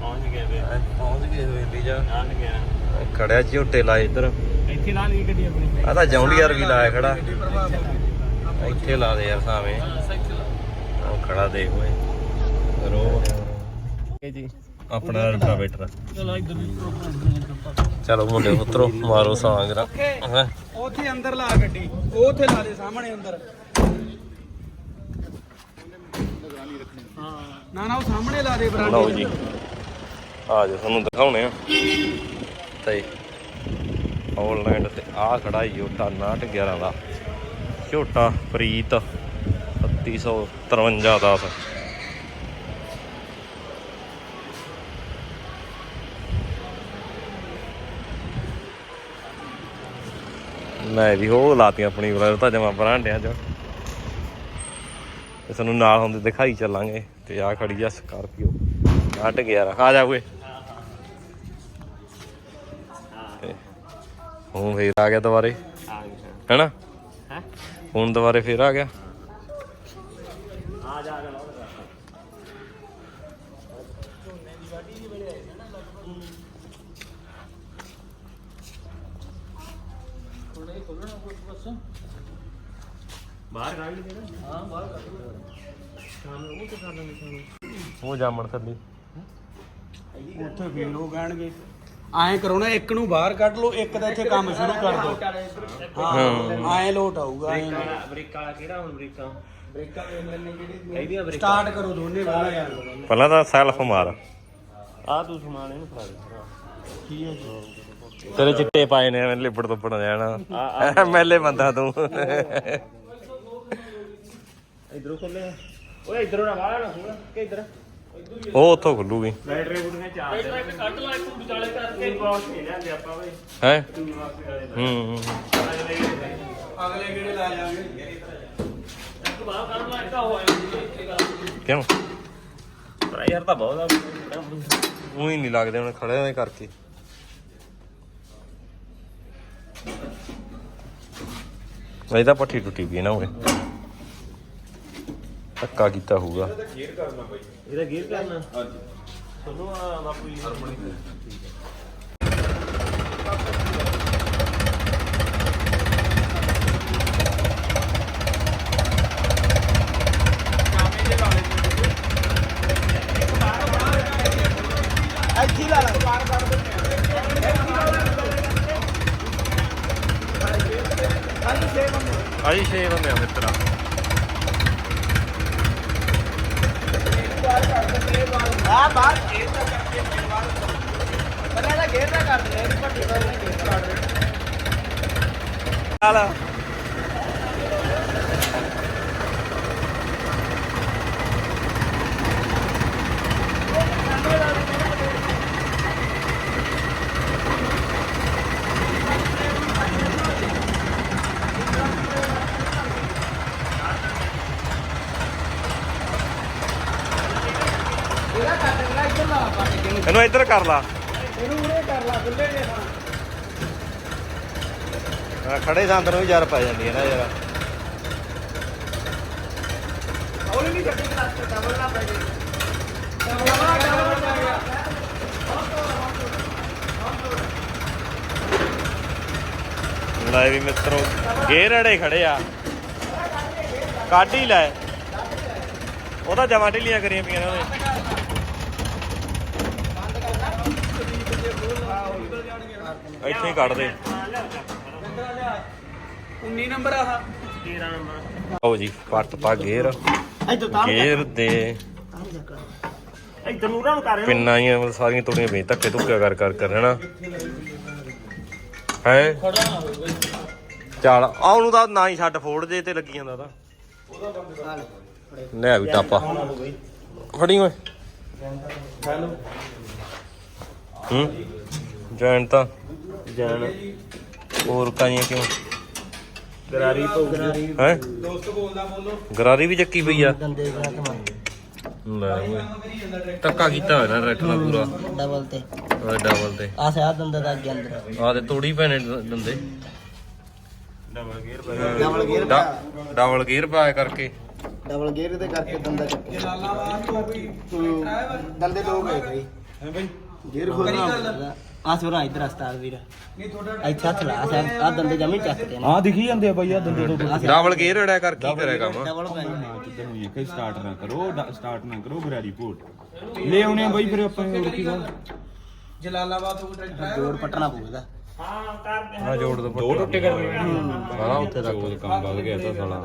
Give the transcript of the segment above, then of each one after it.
ਪਹੁੰਚ ਗਏ ਵੇ। ਪਹੁੰਚ ਗਏ ਹਵੇਲੀ ਜਾ। ਨਾਲ ਗਿਆ ਖੜਿਆ ਝੋਟੇ ਲਾਏ ਇੱਧਰ। ਇੱਥੇ ਲਾ ਲਈ ਗੱਡੀ ਆਪਣੀ। ਆ ਤਾਂ ਜੌਂਡੀਆਰ ਵੀ ਲਾਇਆ ਖੜਾ। ਇੱਥੇ ਲਾ ਦੇ ਯਾਰ ਸਾਵੇਂ। ਉਹ ਖੜਾ ਦੇਖ ਓਏ। ਰੋ। ਜੀ। ਆਪਣਾ ਰਟਾਵੇਟਰ। ਚਲੋ ਇੱਧਰ ਵੀ ਚਲੋ ਮੁੰਡੇ ਪੁੱਤਰੋ ਮਾਰੋ ਸਾਂਗ ਰਾ ਉੱਥੇ ਅੰਦਰ ਲਾ ਗੱਡੀ। ਉਹ ਉੱਥੇ ਲਾ ਦੇ ਸਾਹਮਣੇ ਅੰਦਰ। ਹਾਂ। ਨਾ ਨਾ ਉਹ ਸਾਹਮਣੇ ਲਾ ਦੇ ਬਰਾਂਡੇ ਲਓ ਜੀ। ਆ ਜਾ ਤੁਹਾਨੂੰ ਦਿਖਾਉਣੇ ਆ। ਤੇ ਆਨਲਾਈਨ ਤੇ ਆ ਖੜਾ ਝੋਟਾ 911 ਦਾ। ਝੋਟਾ ਪ੍ਰੀਤ 3753 ਦਾ। ਮੈਂ ਵੀ ਹੋ ਲਾਤੀ ਆਪਣੀ ਤਾਂ ਜਮਾ ਬਰਾਂਡਿਆਂ ਚ। ਤੇ ਤੁਹਾਨੂੰ ਨਾਲ ਹੁੰਦੇ ਦਿਖਾਈ ਚੱਲਾਂਗੇ ਤੇ ਆ ਖੜੀ ਆ ਸਕਾਰਪੀਓ। 811 ਆ ਜਾ ਓਏ। ਹੁਣ ਫੇਰ ਆ ਗਿਆ ਦੁਬਾਰੇ। ਹੈਨਾ? ਹੁਣ ਦੁਬਾਰੇ ਫੇਰ ਆ ਗਿਆ। ਆ ਜਾ ਆ ਬਾਹਰ ਕੱਢ ਕਿਹੜਾ ਹਾਂ ਬਾਹਰ ਕੱਢ ਸ਼ਾਮ ਨੂੰ ਉਹ ਤੇ ਕਰ ਲਾਂਗੇ ਸ਼ਾਮ ਨੂੰ। ਉਹ ਜਾਮਣ ਥੱਲੇ। ਉੱਥੇ ਫੇਰ ਉਹ ਕਹਿਣਗੇ ਐਂ ਕਰੋ ਨਾ ਇੱਕ ਨੂੰ ਬਾਹਰ ਕੱਢ ਲਓ ਇੱਕ ਦਾ ਇੱਥੇ ਕੰਮ ਸ਼ੁਰੂ ਕਰ ਦਿਓ। ਹਾਂ ਐਂ ਲੋਟ ਆਊਗਾ ਅਮਰੀਕਾ ਵਾਲਾ ਕਿਹੜਾ ਹੁਣ ਅਮਰੀਕਾ ਬ੍ਰੇਕਾਂ ਲੈਣੇ ਕਿਹੜੀ ਇਹਦੀਆਂ ਬ੍ਰੇਕਾਂ। ਸਟਾਰਟ ਕਰੋ ਦੋਨੇ ਪਹਿਲਾਂ ਯਾਰ ਪਹਿਲਾਂ ਤਾਂ ਸੈਲਫ ਮਾਰ। ਆ ਤੂੰ ਸਮਾਨ ਇਹਨੂੰ ਫੜਾ ਦੇ ਕੀ ਹੈ ਜੀ? ਤੇਰੇ ਚਿੱਟੇ ਪਾਏ ਨੇ ਐਵੇਂ ਲਿਬੜ ਤੋਂ ਪੜ ਜਾਣਾ ਐਮਐਲਏ ਬੰਦਾ ਤੂੰ। ਇਧਰੋਂ ਖੋਲੇ ਓਏ ਇਧਰੋਂ ਨਾ ਵਾਲਾ ਨਾ ਖੋਲ ਕਿ ਇਧਰ? ਉਹ ਉੱਥੋਂ ਖੁੱਲੂਗੀ। ਬੈਟਰੀ ਬੁੱਢੀਆਂ ਚਾਰ ਦੇ ਇੱਕ ਕੱਢ ਲਾ ਇੱਕ ਵਿਚਾਲੇ ਕਰਕੇ। ਬਾਕਸ ਨਹੀਂ ਲਿਆਂਦੇ ਆਪਾਂ ਓਏ ਹੈ? ਤੂੰ ਬਾਕਸ ਵਾਲੇ ਹੂੰ ਅਗਲੇ ਕਿਹੜੇ ਲਾ ਜਾਵਾਂਗੇ ਇੱਕ ਬਾਹਰ ਕੱਢ ਲਾ ਇੱਕ ਹੋਇਆ ਕਿਉਂ? ਪਰ ਯਾਰ ਤਾਂ ਬਹੁਤ ਆ ਉਹੀ ਨਹੀਂ ਲੱਗਦੇ ਹੁਣ ਖੜੇ ਹੋਏ ਕਰਕੇ। ਇਹ ਤਾਂ ਪੱਠੀ ਟੁੱਟੀ ਪਈ ਨਾ ਓਏ ਧੱਕਾ ਕੀਤਾ ਹੋਊਗਾ। ਇਹਦਾ ਗੇਅਰ ਕਰਨਾ ਹਾਂਜੀ ਸੁਣੋ ਆ ਬਾਪੂ ਜੀ ਇੱਥੇ ਹੀ ਲਾ ਲਾ ਬਾਹਰ ਕੱਢ ਦਿੰਦੇ ਆਈ 6 ਬੰਦੇ ਆ ਮਿੱਤਰਾ। ਆ ਬਾਹਰ ਗੇਰ ਦਾ ਕਰਕੇ ਫਿਰ ਬਾਹਰ ਪਹਿਲਾਂ ਤਾਂ ਗੇਰ ਦਾ ਕਰ ਦਿੰਦੇ ਇਹਨੂੰ ਭੱਟੀ ਦਾ ਗੇਰ ਕਰ ਦਿੰਦੇ ਚੱਲ ਇਹਨੂੰ ਇੱਧਰ ਕਰ ਲਾ। ਇਹਨੂੰ ਉਰੇ ਕਰ ਲਾ ਖੁੱਲੇ ਜੇ ਹਾਂ ਖੜੇ ਸੰਦ ਨੂੰ ਵੀ ਜ਼ਰ ਪੈ ਜਾਂਦੀ ਹੈ ਨਾ ਯਾਰ। ਹੌਲੀ ਨਹੀਂ ਗੱਡੀ ਕਲਾਸ ਤੇ ਡਬਲ ਨਾ ਪੈ ਜੇ ਡਬਲ ਨਾ ਡਬਲ ਪੈ ਗਿਆ ਲੈ ਵੀ ਮਿੱਤਰੋ ਗੇਰ ਅੜੇ ਖੜੇ ਆ। ਕੱਢ ਹੀ ਲੈ। ਉਹਦਾ ਜਮਾ ਢਿੱਲੀਆਂ ਕਰੀਆਂ ਪਈਆਂ ਨੇ ਉਹਨੇ। ਇੱਥੇ ਹੀ ਕੱਢ ਦੇ। 19 ਨੰਬਰ ਆਹ। 13 ਨੰਬਰ ਆਓ ਜੀ ਪੱਟ ਪਾ ਗੇਰ ਇੱਧਰ ਤਾਂ ਗੇਰ ਦੇ ਇਧਰ ਨੂਰਾਂ ਨੂੰ ਕਰ ਇਹਨੂੰ। ਪਿੰਨਾਂ ਹੀ ਮਤਲਬ ਸਾਰੀਆਂ ਤੋੜੀਆਂ ਪਈਆਂ ਧੱਕੇ ਧੁੱਕੇ ਕਰ ਕਰ ਕਰ ਹੈਨਾ? ਹੈ? ਚੱਲ ਆ ਉਹਨੂੰ ਤਾਂ ਨਾ ਹੀ ਛੱਡ ਫੋੜ ਦੇ ਤੇ ਲੱਗੀ ਜਾਂਦਾ ਤਾਂ। ਲੈ ਵੀ ਟਾਪਾ। ਫੜੀ ਓਏ। ਹੂੰ? ਜੈਨ ਤਾਂ। ਜਾਣ। ਹੋਰ ਕਾਈਆਂ ਕਿਉਂ? ਗਰਾਰੀ ਪਊਗਾ ਹੈ? ਦੋਸਤ ਬੋਲਦਾ ਬੋਲੋ। ਗਰਾਰੀ ਵੀ ਚੱਕੀ ਪਈ ਆ। ਦੰਦੇ ਦਾ ਕਮਾ ਲੈ ਓਏ। ਧੱਕਾ ਕੀਤਾ ਹੋਇਆ ਨਾ ਰੈਟ ਨਾਲ ਪੂਰਾ। ਡਬਲ ਤੇ। ਡਬਲ ਤੇ। ਆ ਸਿਆ ਦੰਦੇ ਦਾ ਅੱਗੇ ਅੰਦਰ। ਆ ਤੇ ਤੋੜੀ ਪੈਣੇ ਦ- ਦੰਦੇ। Double gear double gear double gear ਪਾਇਆ ਕਰਕੇ। ਡਬਲ ਗੇਅਰ ਦੇ ਕਰਕੇ ਦੰਦਾ ਚੱਕਿਆ। ਜਲਾਲਾਬਾਦ ਤੋਂ ਵੀ। ਹੂੰ। ਦੰਦੇ ਦੋ ਗਏ ਬਈ। ਹੈ ਬਈ? ਗੇਅਰ ਖੋਲਣਾ ਆ ਸੁਰਾ ਇਧਰ ਉਸਤਾਦ ਵੀਰ। ਨਹੀਂ ਤੁਹਾਡਾ ਇੱਥੇ ਹੱਥ ਲਾ ਆ ਆ ਦੰਦੇ ਜਮੀ ਚੱਕਦੇ ਨੇ। ਆ ਦਿਖੀ ਜਾਂਦੇ ਆ ਬਈ ਆ ਦੰਦੇ ਤੋਂ ਡਬਲ ਗੇਅਰ ਅੜਿਆ ਕਰ ਕੀ ਕਰਿਆ ਕੰਮ? ਡਬਲ ਪੈ ਕਿੱਧਰ ਸਟਾਰਟ ਨਾ ਕਰੋ ਸਟਾਰਟ ਨਾ ਕਰੋ ਗਰਾਰੀ ਪੋਰਟ ਲੈ ਆਉਣੇ ਬਈ ਫਿਰ ਆਪਾਂ ਹੋਰ ਕੀ ਗੱਲ। ਜਲਾਲਾਬਾਦ ਤੋਂ ਟਰੈਕਟਰ ਆਇਆ ਜੋੜ ਪਟਣਾ ਪਊਗਾ। ਹਾਂ ਜੋੜ ਦੋ ਦੋ ਟੁੱਟੇ ਕਰਨੇ ਸਾਰਾ ਉੱਥੇ ਤੱਕ। ਕੰਮ ਵੱਧ ਗਿਆ ਤਾਂ ਸਾਲਾ।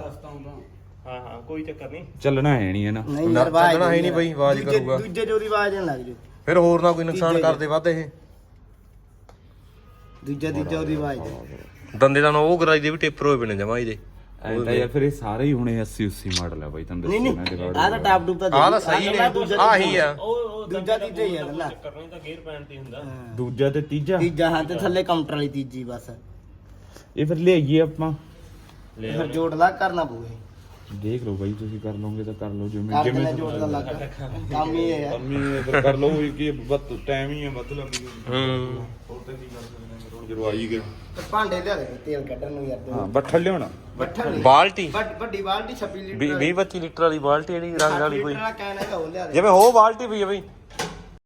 ਹਾਂ ਹਾਂ ਕੋਈ ਚੱਕਰ ਨਹੀਂ। ਚੱਲਣਾ ਹੈ ਨਹੀਂ ਹੈ ਨਾ। ਚੱਲਣਾ ਹੈ ਨਹੀਂ ਬਈ, ਆਵਾਜ਼ ਕਰੂਗਾ। ਦੂਜੇ ਜੋਦੀ ਆਵਾਜ਼ ਨਾ ਲੱਗ ਜੂ ਫਿਰ ਹੋਰ ਨਾ ਕੋਈ ਨੁਕਸਾਨ ਕਰਦੇ ਵੱਧ ਇਹ। ਦੂਜਾ ਤੀਜਾ ਉਹਦੀ ਆਵਾਜ਼ ਦੇ। ਦੰਦੇ ਦਾ ਨਾ ਉਹ ਗਰਾਈ ਦੇ ਵੀ ਟੇਪਰ ਹੋਏ ਪਏ ਜਮਾ ਇਹਦੇ। ਐਂ ਤਾਂ ਯਾਰ ਫਿਰ ਇਹ ਸਾਰੇ ਹੀ ਹੁਣੇ 80 80 ਮਾਡਲ ਆ ਬਈ ਤੁਹਾਨੂੰ ਨਹੀਂ ਦੱਸਿਆ ਮੈਂ ਨਹੀਂ ਆਹ ਤਾਂ ਟਾਪ ਟੂਪ ਤਾਂ ਆਹ ਤਾਂ ਸਹੀ ਨੇ ਆਹੀ ਆ। ਦੂਜਾ ਤੀਜਾ ਹੀ ਆ ਗੱਲਾਂ। ਕਰਨੀ ਤਾਂ ਗੇਅਰ ਪੈਣ ਤੇ ਹੁੰਦਾ। ਦੂਜਾ ਤੇ ਤੀਜਾ? ਤੀਜਾ ਹਾਂ ਤੇ ਥੱਲੇ ਕਾਊਂਟਰ ਵਾਲੀ ਤੀਜੀ ਬਸ। ਇਹ ਫਿਰ ਲਿਆਈਏ ਆਪਾਂ। ਫਿਰ ਜੋੜ ਲਾ ਕਰਨਾ ਪਊਗਾ ਦੇਖ ਲਓ ਬਾਈ ਤੁਸੀਂ ਕਰ ਲਓਗੇ ਤਾਂ ਕਰ ਲਓ ਜਿਵੇਂ ਕਰ ਜਿਵੇਂ ਦੇਣਾ ਜੋੜ ਦਾ ਲੱਗ ਕੰਮ ਹੀ। ਹੈ ਯਾਰ ਅੰਮੀ ਫਿਰ ਕਰ ਲਓ ਇਹ ਕੀ ਬਤ ਟਾਈਮ ਹੀ ਹੈ ਲੱਗ ਹੂੰ। ਹੋਰ ਤਾਂ ਕੀ ਕਰ ਸਕਦੇ ਨੇ ਜਦੋਂ ਆਈ ਗਏ। ਤੇ ਭਾਂਡੇ ਲਿਆ ਦੇ ਤੇਲ ਕੱਢਣ ਨੂੰ ਯਾਰ ਹਾਂ ਬੱਠਲ ਲਿਆਉਣਾ। ਬੱਠਾ ਨਹੀਂ ਬਾਲਟੀ? ਵੱਡ- ਵੱਡੀ ਬਾਲਟੀ 26 ਲੀਟਰ 20 25 ਲੀਟਰ ਵਾਲੀ ਬਾਲਟੀ ਜਿਹੜੀ ਰੰਗ ਵਾਲੀ ਕੋਈ? ਲੀਟਰ ਦਾ ਕੈਨ ਹੈਗਾ ਉਹ ਲਿਆ ਦੇ। ਜਿਵੇਂ ਹੋ ਬਾਲਟੀ ਪਈ ਆ ਬਈ।